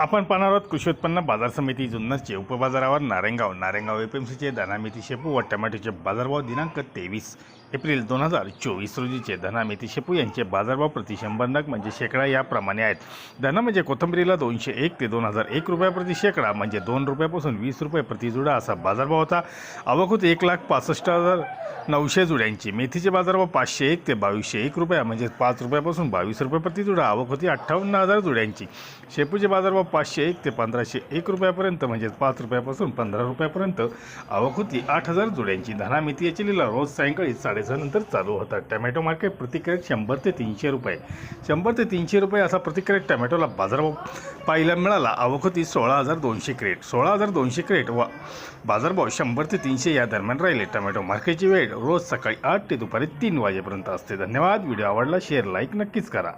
आपण पाहणार आहोत कृषी उत्पन्न बाजार समिती जुन्नरचे उपबाजारावर नारायणगाव नारायणगाव एपीएमसीचे धनामेथी शेपू व टमाटोचे बाजारभाव दिनांक तेवीस एप्रिल दोन हजार चोवीस रोजीचे. धना मेथी शेपू यांचे बाजारभाव प्रति शंभर नग म्हणजे शेकडा याप्रमाणे आहेत. धना म्हणजे कोथंबरीला दोनशे एक ते दोन हजार एक रुपया प्रति शेकडा म्हणजे दोन रुपयापासून वीस रुपये प्रति जुडा असा बाजारभाव होता. आवक होती एक लाख पासष्ट हजार नऊशे जुड्यांची. मेथीचे बाजारभाव पाचशे एक ते बावीसशे एक रुपया म्हणजे पाच रुपयापासून बावीस रुपये प्रति जुडा. आवक होती अठ्ठावन्न हजार जुड्यांची. शेपूचे बाजारभाव पाचशे एक ते पंधराशे एक रुपयापर्यंत म्हणजेच पाच रुपयापासून पंधरा रुपयापर्यंत आवक होती. आठ हजार जुड्यांची धनामिती याची लिलाव रोज सायंकाळी साडेसहा नंतर चालू होतात. टमॅटो मार्केट प्रति शंभर ते तीनशे रुपये. शंभर ते तीनशे रुपये असा प्रति टॅमॅटोला टमॅटोला बाजारभाव पाहायला मिळाला. आवक होती सोळा हजार दोनशे क्रेट. सोळा हजार दोनशे क्रेट व बाजारभाव शंभर ते तीनशे या दरम्यान राहिले. टमॅटो मार्केटची वेळ रोज सकाळी आठ ते दुपारी तीन वाजेपर्यंत असते. धन्यवाद. व्हिडिओ आवडला शेअर लाईक नक्कीच करा.